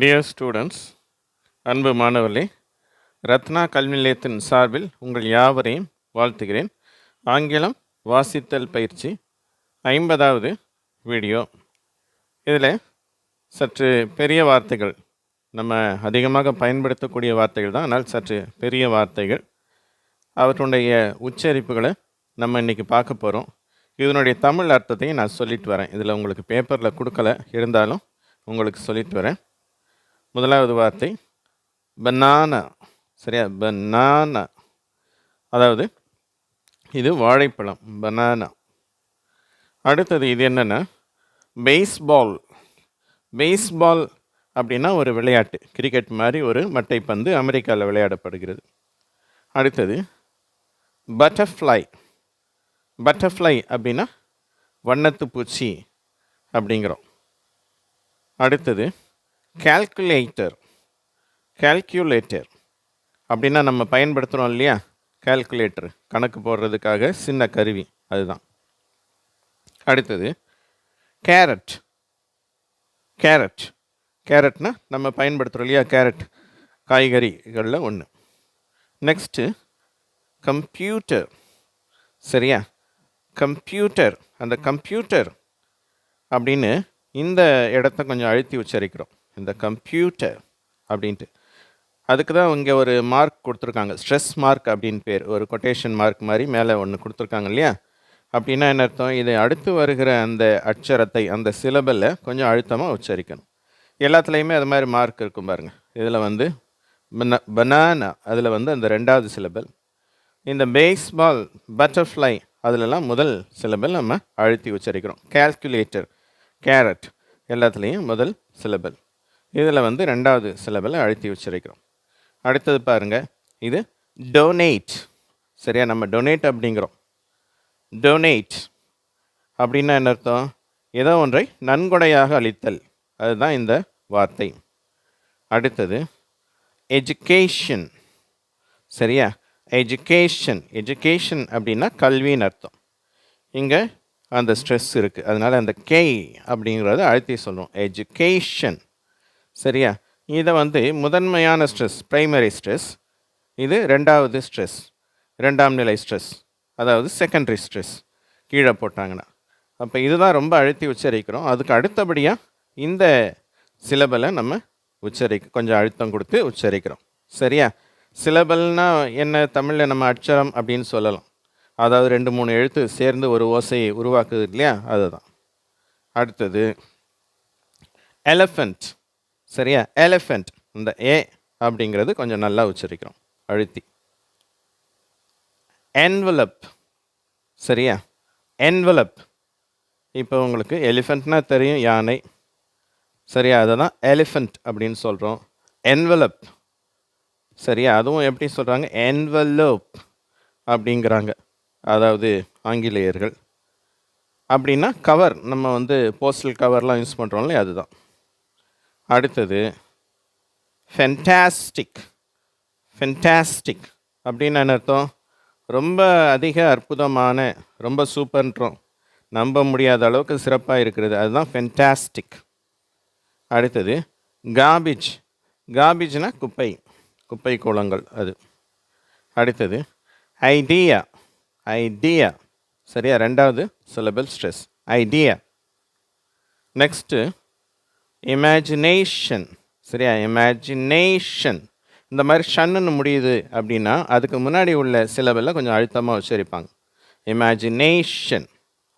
Dear students அன்பு மாணவர்களே ரத்னா கல்வி நிலையத்தின் சார்பில் உங்கள் யாவரையும் வாழ்த்துகிறேன். ஆங்கிலம் வாசித்தல் பயிற்சி ஐம்பதாவது வீடியோ. இதில் சற்று பெரிய வார்த்தைகள் நம்ம அதிகமாக பயன்படுத்தக்கூடிய வார்த்தைகள் தான் ஆனால் சற்று பெரிய வார்த்தைகள். அவற்றுடைய உச்சரிப்புகளை நம்ம இன்றைக்கி பார்க்க போகிறோம் இதனுடைய தமிழ் அர்த்தத்தையும் நான் சொல்லிட்டு வரேன். இதில் உங்களுக்கு பேப்பரில் கொடுக்கல இருந்தாலும் உங்களுக்கு சொல்லிட்டு வரேன். முதலாவது வார்த்தை பனானா சரியா? பனானா அதாவது இது வாழைப்பழம் பனானா. அடுத்தது இது என்னென்னா பேஸ்பால். பேஸ்பால் அப்படின்னா ஒரு விளையாட்டு கிரிக்கெட் மாதிரி ஒரு மட்டைப்பந்து அமெரிக்காவில் விளையாடப்படுகிறது. அடுத்தது பட்டர்ஃப்ளை. பட்டர்ஃப்ளை அப்படின்னா வண்ணத்து பூச்சி அப்படிங்கிறோம். அடுத்தது கேல்குலேட்டர் கேல்குலேட்டர் அப்படின்னா நம்ம பயன்படுத்துகிறோம் இல்லையா? கேல்குலேட்டர் கணக்கு போடுறதுக்காக சின்ன கருவி. அதுதான். அடுத்தது கேரட் கேரட் கேரட்னா நம்ம பயன்படுத்துகிறோம் இல்லையா? கேரட் காய்கறிகளில் ஒன்று நெக்ஸ்ட்டு கம்ப்யூட்டர் சரியா? கம்ப்யூட்டர் அந்த கம்ப்யூட்டர் அப்படின்னு இந்த இடத்த கொஞ்சம் அழுத்தி உச்சரிக்கிறோம். இந்த கம்ப்யூட்டர் அப்படின்ட்டு. அதுக்கு தான் இங்கே ஒரு மார்க் கொடுத்துருக்காங்க. ஸ்ட்ரெஸ் மார்க் அப்படின்னு பேர். ஒரு கொட்டேஷன் மார்க் மாதிரி மேலே ஒன்று கொடுத்துருக்காங்க இல்லையா? அப்படின்னா என்ன அர்த்தம்? இது அடுத்து வருகிற அந்த அட்சரத்தை அந்த சிலபலை கொஞ்சம் அழுத்தமாக உச்சரிக்கணும். எல்லாத்துலேயுமே அது மாதிரி மார்க் இருக்கும் பாருங்கள் இதில் வந்து பனானா அதில் வந்து அந்த ரெண்டாவது சிலபல் இந்த பேஸ்பால் பட்டர்ஃப்ளை அதிலெல்லாம் முதல் சிலபல் நம்ம அழுத்தி உச்சரிக்கிறோம். கால்குலேட்டர் கேரட் எல்லாத்துலேயும் முதல் சிலபல் இதில் வந்து ரெண்டாவது செலவில் அழுத்தி வச்சிருக்கிறோம் அடுத்தது பாருங்கள் இது டொனேட் சரியா? நம்ம டொனேட் அப்படிங்கிறோம். டொனேட் அப்படின்னா என்ன அர்த்தம்? ஏதோ ஒன்றை நன்கொடையாக அளித்தல். அதுதான் இந்த வார்த்தை. அடுத்தது எஜுகேஷன் சரியா? எஜுகேஷன் எஜுகேஷன் அப்படின்னா கல்வின்னு அர்த்தம். இங்கே அந்த ஸ்ட்ரெஸ் இருக்குது அதனால் அந்த கே அப்படிங்கிறத அழுத்தி சொல்லுவோம் எஜுகேஷன் சரியா? இதை வந்து முதன்மையான ஸ்ட்ரெஸ் ப்ரைமரி ஸ்ட்ரெஸ் இது ரெண்டாவது ஸ்ட்ரெஸ் ரெண்டாம் நிலை ஸ்ட்ரெஸ் அதாவது செகண்டரி ஸ்ட்ரெஸ் கீழே போட்டாங்கன்னா. அப்போ இதுதான் ரொம்ப அழுத்தி உச்சரிக்கிறோம். அதுக்கு அடுத்தபடியாக இந்த சிலபலை நம்ம உச்சரிக்க கொஞ்சம் அழுத்தம் கொடுத்து உச்சரிக்கிறோம். சரியா? சிலபல்னா என்ன? தமிழில் நம்ம அச்சரம் அப்படின்னு சொல்லலாம். அதாவது ரெண்டு மூணு எழுத்து சேர்ந்து ஒரு ஓசையை உருவாக்குது இல்லையா? அதுதான். அடுத்தது எலஃபண்ட் சரியா? எலிஃபெண்ட் இந்த ஏ அப்படிங்கிறது கொஞ்சம் நல்லா உச்சரிக்கிறோம். அழுத்தி. என்வலப் சரியா? என்வலப் இப்போ உங்களுக்கு எலிஃபெண்ட்னா தெரியும் யானை. சரியா? அதை தான் எலிஃபெண்ட் அப்படின்னு சொல்கிறோம் என்வலப் சரியா? அதுவும் எப்படி சொல்கிறாங்க என்வலோப் அப்படிங்கிறாங்க. அதாவது ஆங்கிலேயர்கள். அப்படின்னா கவர் நம்ம வந்து போஸ்டல் கவர்லாம் யூஸ் பண்ணுறோம்ல அதுதான். அடுத்தது ஃபென்டாஸ்டிக் ஃபென்டாஸ்டிக் அப்படின்னு என்ன அர்த்தம்? ரொம்ப அதிக அற்புதமான ரொம்ப சூப்பர்ன்றோம் நம்ப முடியாத அளவுக்கு சிறப்பாக இருக்கிறது. அதுதான் ஃபென்டாஸ்டிக் அடுத்தது காபிஜ் காபிஜ்னா குப்பை. குப்பை கோலங்கள் அது. அடுத்தது ஐடியா ஐடியா சரியா? ரெண்டாவது syllable stress idea next imagination சரியா? இமேஜினேஷன் இந்த மாதிரி ஷன்னு முடியுது அப்படின்னா அதுக்கு முன்னாடி உள்ள சிலபில் கொஞ்சம் அழுத்தமாக உச்சரிப்பாங்க. இமேஜினேஷன்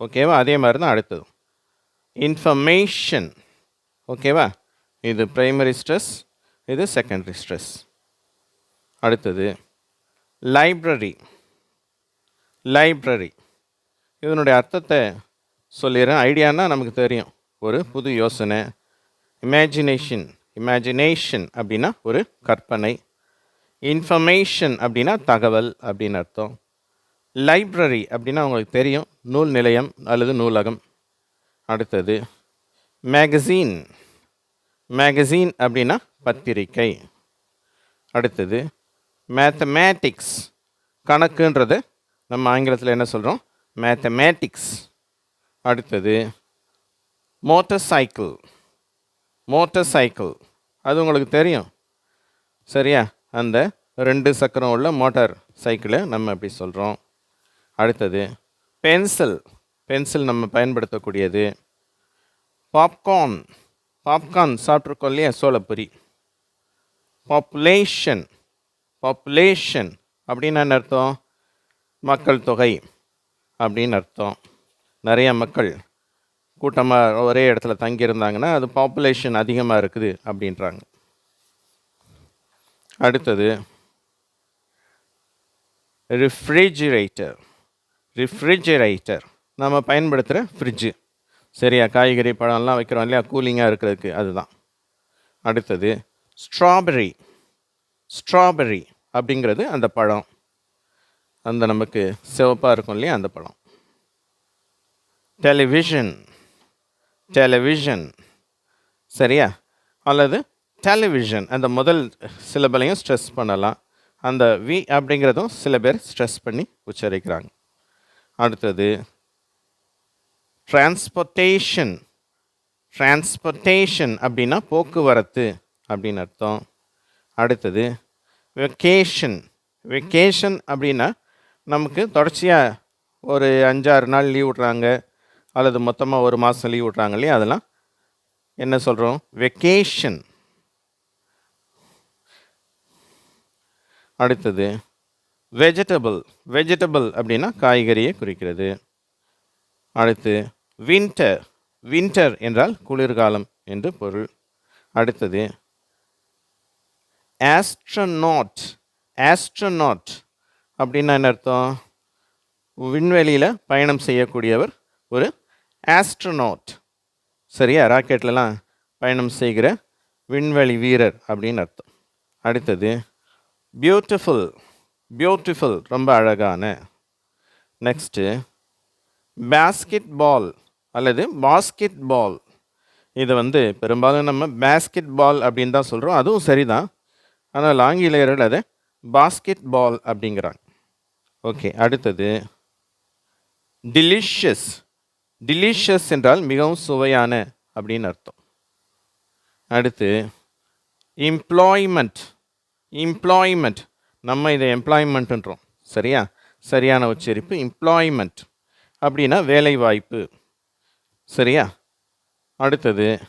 ஓகேவா? அதே மாதிரி தான் அடுத்தது. இன்ஃபர்மேஷன் ஓகேவா? இது ப்ரைமரி ஸ்ட்ரெஸ் இது செகண்டரி ஸ்ட்ரெஸ் அடுத்தது லைப்ரரி லைப்ரரி இதனுடைய அர்த்தத்தை சொல்லிடுறேன். ஐடியானா நமக்கு தெரியும். ஒரு புது யோசனை இமேஜினேஷன் இமேஜினேஷன் அப்படின்னா ஒரு கற்பனை. இன்ஃபர்மேஷன் அப்படின்னா தகவல் அப்படின்னு அர்த்தம். லைப்ரரி அப்படின்னா உங்களுக்கு தெரியும். நூல் நிலையம் அல்லது நூலகம். அடுத்தது மேகசீன் மேகசீன் அப்படின்னா பத்திரிக்கை. அடுத்தது மேத்தமேட்டிக்ஸ் கணக்குன்றது நம்ம ஆங்கிலத்தில் என்ன சொல்கிறோம் மேத்தமேட்டிக்ஸ் அடுத்தது மோட்டர் சைக்கிள் மோட்டர் சைக்கிள் அது உங்களுக்கு தெரியும். சரியா? அந்த ரெண்டு சக்கரம் உள்ள மோட்டார் சைக்கிளை நம்ம அப்படி சொல்கிறோம் அடுத்தது பென்சில். பென்சில் நம்ம பயன்படுத்தக்கூடியது. பாப்கார்ன். பாப்கார்ன் சாப்பிட்ருக்கோம் இல்லையா? சோளப்பொரி பாப்புலேஷன். பாப்புலேஷன் அப்படின்னு என்ன அர்த்தம்? மக்கள் தொகை அப்படின்னு அர்த்தம். நிறைய மக்கள். கூட்டமாக ஒரே இடத்துல தங்கியிருந்தாங்கன்னா அது பாப்புலேஷன் அதிகமாக இருக்குது அப்படின்றாங்க. அடுத்தது ரிஃப்ரிஜிரேட்டர் ரிஃப்ரிஜிரேட்டர் நம்ம பயன்படுத்துகிற ஃப்ரிட்ஜு சரியா காய்கறி பழம்லாம் வைக்கிறோம் இல்லையா? கூலிங்காக இருக்கிறதுக்கு அதுதான். அடுத்தது ஸ்ட்ராபெரி ஸ்ட்ராபெரி அப்படிங்கிறது அந்த பழம். அந்த நமக்கு சிவப்பாக இருக்கும் இல்லையா? அந்த பழம். டெலிவிஷன் டெலிவிஷன் சரியா? அல்லது டெலிவிஷன் அந்த முதல் சிலபலையும் ஸ்ட்ரெஸ் பண்ணலாம். அந்த வி அப்படிங்கிறதும் சில பேர் ஸ்ட்ரெஸ் பண்ணி உச்சரிக்கிறாங்க. அடுத்தது டிரான்ஸ்போர்ட்டேஷன் டிரான்ஸ்போர்ட்டேஷன் அப்படின்னா போக்குவரத்து அப்படின்னு அர்த்தம். அடுத்தது வெக்கேஷன் வெக்கேஷன் அப்படின்னா நமக்கு தொடர்ச்சியாக ஒரு அஞ்சாறு நாள் லீவ் விட்றாங்க. அல்லது மொத்தமாக ஒரு மாதம் லீவ் விட்றாங்க இல்லையா? அதெல்லாம் என்ன சொல்கிறோம் வெக்கேஷன் அடுத்தது வெஜிடபிள் வெஜிடபிள் அப்படின்னா காய்கறியை குறிக்கிறது. அடுத்து வின்டர் வின்டர் என்றால் குளிர்காலம் என்று பொருள். அடுத்தது ஆஸ்ட்ரநாட் ஆஸ்ட்ரநாட் அப்படின்னா என்ன அர்த்தம்? விண்வெளியில் பயணம் செய்யக்கூடியவர் ஒரு ஆஸ்ட்ரனாட் சரியா? ராக்கெட்லலாம் பயணம் செய்கிற விண்வெளி வீரர் அப்படின்னு அர்த்தம். அடுத்தது பியூட்டிஃபுல் பியூட்டிஃபுல் ரொம்ப அழகான. நெக்ஸ்ட்டு பேஸ்கெட் பால் அல்லது பாஸ்கெட் பால் இதை வந்து பெரும்பாலும் நம்ம பேஸ்கெட் பால் அப்படின்னு தான் சொல்கிறோம் அதுவும் சரிதான். ஆனால் ஆங்கிலேயர்கள் அதை பாஸ்கெட் பால் அப்படிங்கிறாங்க. ஓகே அடுத்தது டிலிஷியஸ் டிலீஷியஸ் என்றால் மிகவும் சுவையான அப்படின்னு அர்த்தம். அடுத்து எம்ப்ளாய்மெண்ட் எம்ப்ளாய்மெண்ட் நம்ம இதை எம்ப்ளாய்மெண்ட்டுன்றோம் சரியா? சரியான உச்சரிப்பு. எம்ப்ளாய்மெண்ட் அப்படின்னா வேலை வாய்ப்பு சரியா? அடுத்தது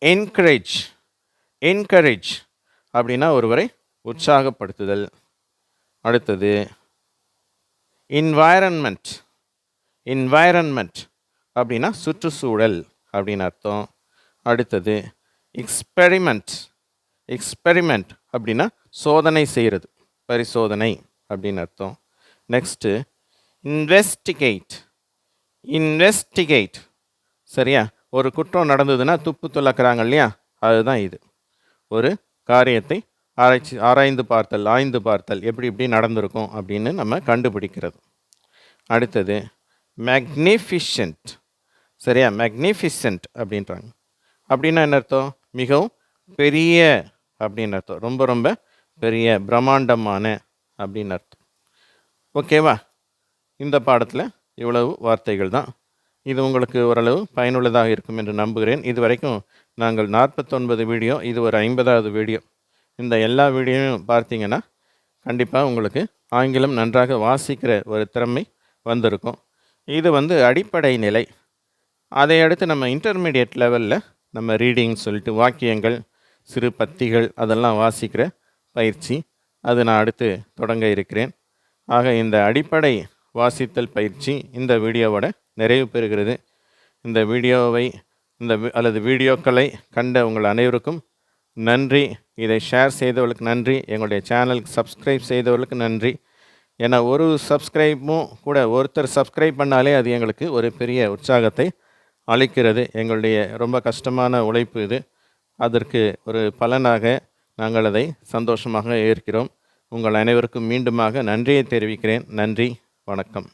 என்கரேஜ் என்கரேஜ் அப்படின்னா ஒருவரை உற்சாகப்படுத்துதல். அடுத்தது இன்வைரன்மெண்ட் என்வாயரன்மெண்ட் அப்படின்னா சுற்றுச்சூழல் அப்படின்னு அர்த்தம். அடுத்தது எக்ஸ்பெரிமெண்ட் எக்ஸ்பெரிமெண்ட் அப்படின்னா சோதனை செய்கிறது பரிசோதனை அப்படின்னு அர்த்தம். நெக்ஸ்ட்டு இன்வெஸ்டிகேட் இன்வெஸ்டிகேட் சரியா? ஒரு குற்றம் நடந்ததுன்னா துப்பு துளக்குறாங்க இல்லையா? அதுதான் இது. ஒரு காரியத்தை ஆராய்ச்சி ஆராய்ந்து பார்த்தல் ஆய்ந்து பார்த்தல் எப்படி இப்படி நடந்திருக்கும் அப்படின்னு நம்ம கண்டுபிடிக்கிறது. அடுத்தது மேக்னிஃபிஷன்ட் சரியா? மேக்னிஃபிஷன்ட் அப்படின்றாங்க. அப்படின்னா என்ன அர்த்தம்? மிகவும் பெரிய அப்படின்னு அர்த்தம். ரொம்ப ரொம்ப பெரிய பிரம்மாண்டமான அப்படின்னு அர்த்தம். ஓகேவா இந்த பாடத்தில் இவ்வளவு வார்த்தைகள் தான். இது உங்களுக்கு ஓரளவு பயனுள்ளதாக இருக்கும் என்று நம்புகிறேன். இது வரைக்கும் நாங்கள் நாற்பத்தொன்பது வீடியோ இது ஒரு ஐம்பதாவது வீடியோ. இந்த எல்லா வீடியோவும் பார்த்தீங்கன்னா கண்டிப்பாக உங்களுக்கு ஆங்கிலம் நன்றாக வாசிக்கிற ஒரு திறமை வந்திருக்கும். இது வந்து அடிப்படை நிலை. அதை அடுத்து நம்ம இன்டர்மீடியட் லெவலில் நம்ம ரீடிங் சொல்லிட்டு வாக்கியங்கள் சிறு பத்திகள் அதெல்லாம் வாசிக்கிற பயிற்சி அது நான் அடுத்து தொடங்க இருக்கிறேன். ஆக இந்த அடிப்படை வாசித்தல் பயிற்சி இந்த வீடியோவோட நிறைவு பெறுகிறது. இந்த வீடியோவை இந்த அல்லது வீடியோக்களை கண்ட உங்கள் அனைவருக்கும் நன்றி. இதை ஷேர் செய்தவர்களுக்கு நன்றி. எங்களுடைய சேனலுக்கு சப்ஸ்கிரைப் செய்தவர்களுக்கு நன்றி. ஏன்னா ஒரு சப்ஸ்கிரைப்பும் கூட ஒருத்தர் சப்ஸ்கிரைப் பண்ணாலே அது எங்களுக்கு ஒரு பெரிய உற்சாகத்தை அளிக்கிறது. எங்களுடைய ரொம்ப கஷ்டமான உழைப்பு இது. அதற்கு ஒரு பலனாக நாங்கள் அதை சந்தோஷமாக ஏற்கிறோம். உங்கள் அனைவருக்கும் மீண்டுமாக நன்றியை தெரிவிக்கிறேன். நன்றி. வணக்கம்.